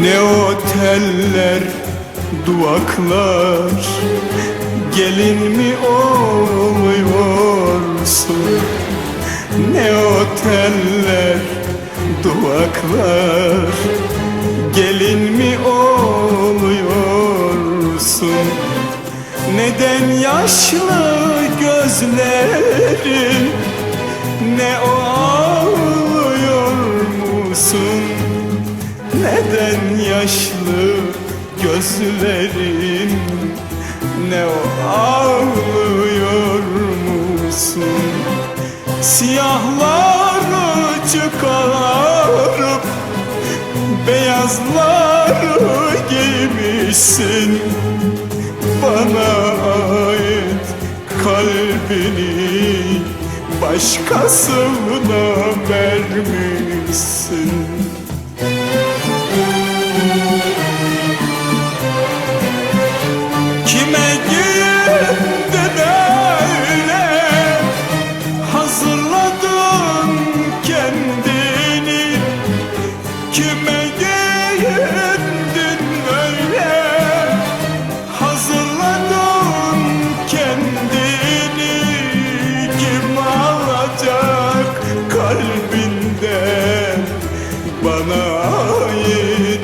Ne oteller, duvaklar. Gelin mi oluyorsun? Ne oteller, duvaklar. Gelin mi oluyorsun? Neden yaşlı gözlerin Ne o ağlıyor musun Siyahları çıkarıp Beyazları giymişsin. Bana ait kalbini Başkasına vermişsin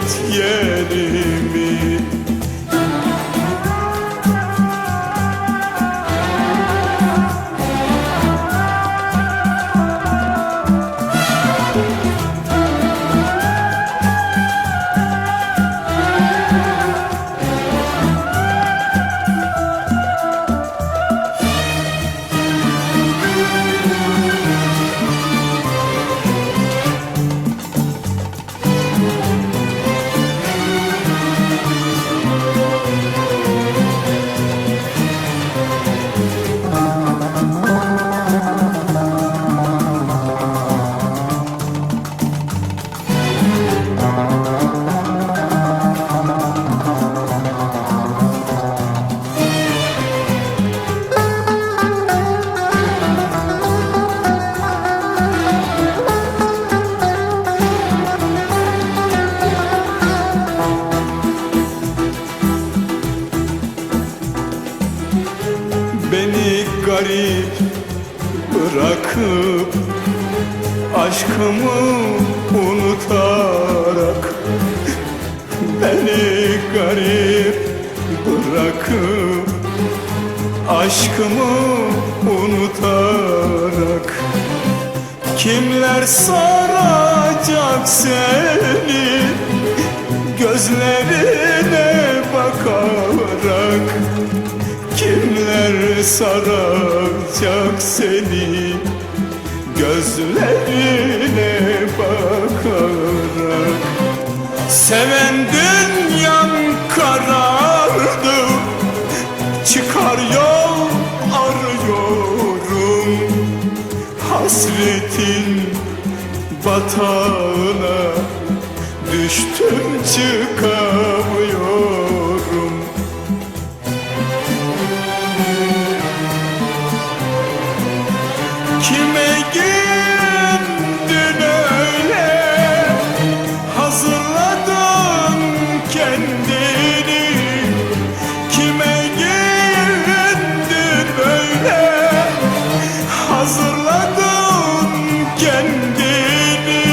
ait garip bırakıp Aşkımı unutarak Beni garip bırakıp Aşkımı unutarak Kimler saracak seni Gözlerine bakarak? Kimler saracak seni. Gözlerine bakarak. Seven dünyam karardı. Çıkar yol arıyorum. Hasretin batağına Düştüm çıkamıyorum kendini. Kime güvendin böyle? Hazırladın kendini.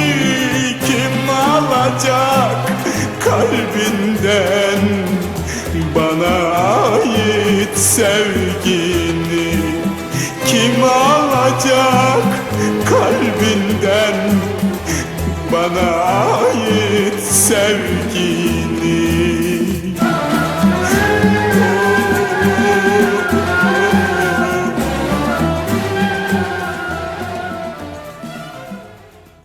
Kim alacak kalbinden? Bana ait sevgini. Kim alacak kalbinden? Bana ait sevgi